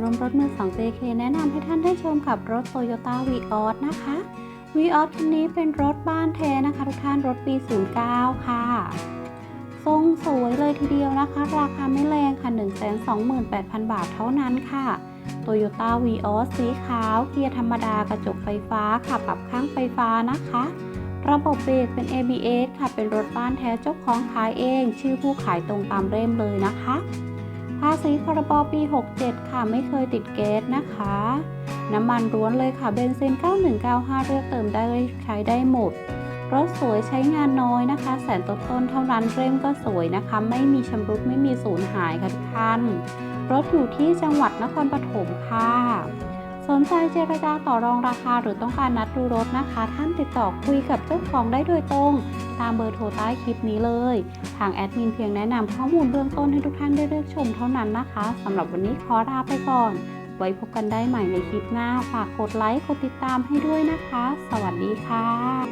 รวมรถมือสอง JK แนะนำให้ท่านได้ชมกับรถ Toyota v ีออนะคะ v ีออคันนี้เป็นรถบ้านแท้นะคะทุกท่านรถปี 09 ค่ะ ทรงสวยเลยทีเดียวนะคะ ราคาไม่แรงค่ะ 128,000 บาทเท่านั้นค่ะ Toyota v ีออสีขาว เกียร์ธรรมดากระจกไฟฟ้าค่ะปรับข้างไฟฟ้านะคะ ระบบเบรกเป็น ABS ค่ะ เป็นรถบ้านแท้เจ้าของขายเอง ชื่อผู้ขายตรงตามเล่มเลยนะคะ ภาษีพรบปี 67 ค่ะ ไม่เคยติดเกสนะคะ น้ำมันร้วนเลยค่ะ เบนซิน 9195 เลือกเติมได้ใช้ได้หมด รถสวยใช้งานน้อยนะคะ แสนต้นๆเท่านั้นเร่มก็สวยนะคะ ไม่มีชำรุดไม่มีสูญหายค่ะทุกท่าน รถอยู่ที่จังหวัดนครปฐมค่ะ สนใจเจรจาต่อรองราคาหรือต้องการนัดดูรถนะคะ ท่านติดต่อคุยกับเจ้าของได้โดยตรง ตามเบอร์โทรใต้คลิปนี้เลย ทางแอดมินเพียงแนะนำข้อมูลเบื้องต้นให้ทุกท่านได้เลือกชมเท่านั้นนะคะสำหรับวันนี้ขอลาไปก่อน ไว้พบกันได้ใหม่ในคลิปหน้า ฝากกดไลค์กดติดตามให้ด้วยนะคะ สวัสดีค่ะ